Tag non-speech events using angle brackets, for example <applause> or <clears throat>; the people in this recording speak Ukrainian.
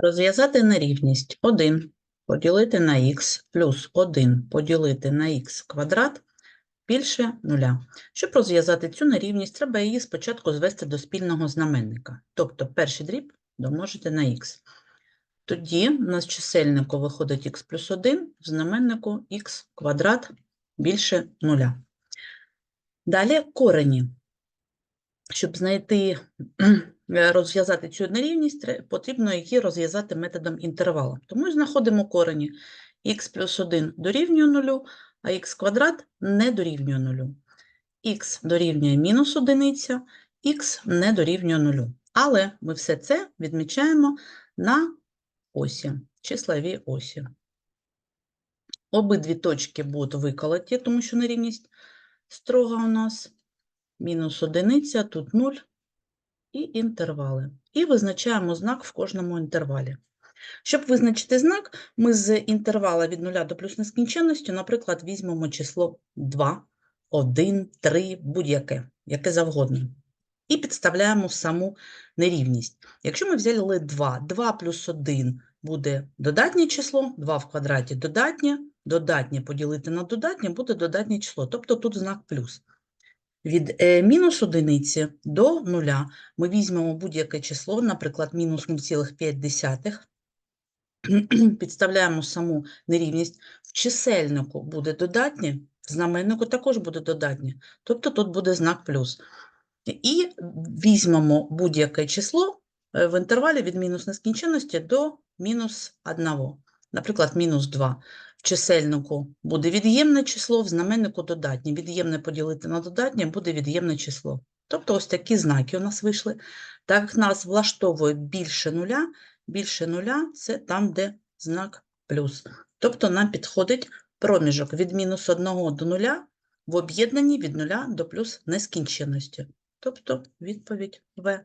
Розв'язати нерівність 1 поділити на х плюс 1 поділити на х квадрат більше нуля. Щоб розв'язати цю нерівність, треба її спочатку звести до спільного знаменника. Тобто перший дріб домножити на х. Тоді у нас в чисельнику виходить х плюс 1, в знаменнику х квадрат більше нуля. Далі корені. Щоб знайти, розв'язати цю нерівність, потрібно її розв'язати методом інтервала. Тому і знаходимо корені. х плюс 1 дорівнює нулю, а х квадрат не дорівнює нулю. х дорівнює мінус одиниця, х не дорівнює нулю. Але ми все це відмічаємо на осі, числовій осі. Обидві точки будуть виколоті, тому що нерівність строга у нас. Мінус одиниця, тут 0 і інтервали. І визначаємо знак в кожному інтервалі. Щоб визначити знак, ми з інтервала від 0 до плюс нескінченності, наприклад, візьмемо число 2, 1, 3, будь-яке, яке завгодно. І підставляємо саму нерівність. Якщо ми взяли 2, 2 плюс 1 буде додатнє число, 2 в квадраті додатнє, додатнє поділити на додатнє буде додатнє число, тобто тут знак плюс. Від е, мінус одиниці до нуля ми візьмемо будь-яке число, наприклад, мінус 0,5, <clears throat> підставляємо саму нерівність. В чисельнику буде додатнє, в знаменнику також буде додатнє, тобто тут буде знак плюс. І візьмемо будь-яке число е, в інтервалі від мінус нескінченності до мінус 1. Наприклад, мінус 2. В чисельнику буде від'ємне число, в знаменнику додатнє. Від'ємне поділити на додатнє буде від'ємне число. Тобто ось такі знаки у нас вийшли. Так як нас влаштовує більше нуля, більше нуля – це там, де знак плюс. Тобто нам підходить проміжок від мінус 1 до нуля в об'єднанні від нуля до плюс нескінченності. Тобто відповідь В.